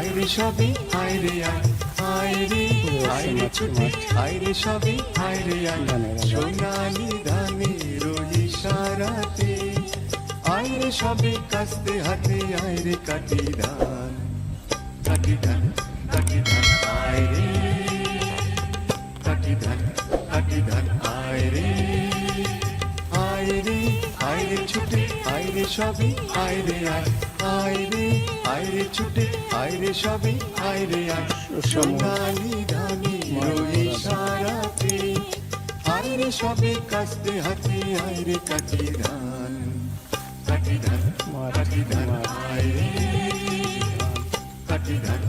সবই হায় রে আয় হায় রে হায় রে ছুটে হায় রে সবই হায় রে আয়। সোনালি ধানের ইশারাতে আয় রে সবে কাস্তে হাতে, আয় রে কাটি ধান কাটি ধান কাটি ধান, আয় রে। কাটি ধান কাটি ধান, আয় রে। আয় রে আয় রে ছুটে রে সবই আয় রে আয় আয় রে আয় রে ছুটে আয় রে সবই আয় রে আয়। সোনালি ধানি রই সারাতে আয় রে সবে কাস্তে হাতে আয় রে কাটি ধান কাটি ধান কাটি ধান আয় রে কাটি ধান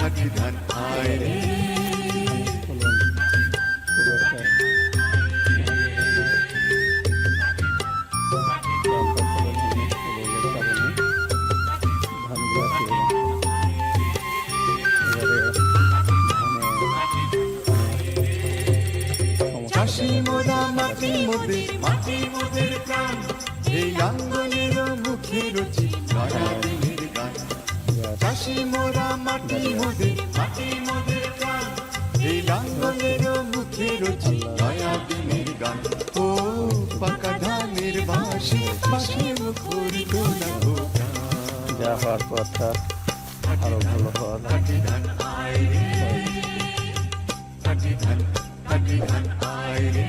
কাটি ধান আয় রে চাষি মোরা মাটির মধ্যে মাটির মধ্যে প্রাণ। এই আঙ্গনের মুখে রচি নয়া দিনের গান। চাষি মোরা মাটির মধ্যে মাটির মধ্যে প্রাণ। এই আঙ্গনের মুখে রচি নয়া দিনের গান। ও পাকা ধানের বাসি বাসি মুখরিত না যা হওয়ার কথা আরও ভালো হওয়ার কাটি ধান আয় রে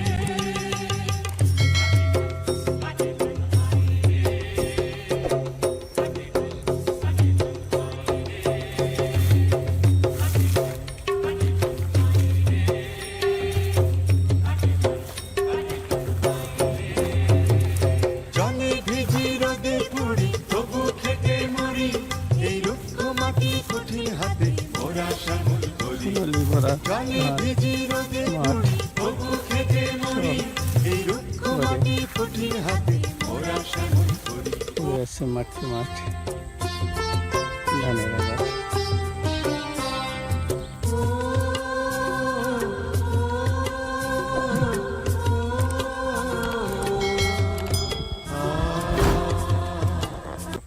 মাটি কঠিন হাতে ওরা সাগর করি ভরা। জলে ভিজি से मठ से मठ धन्यवाद।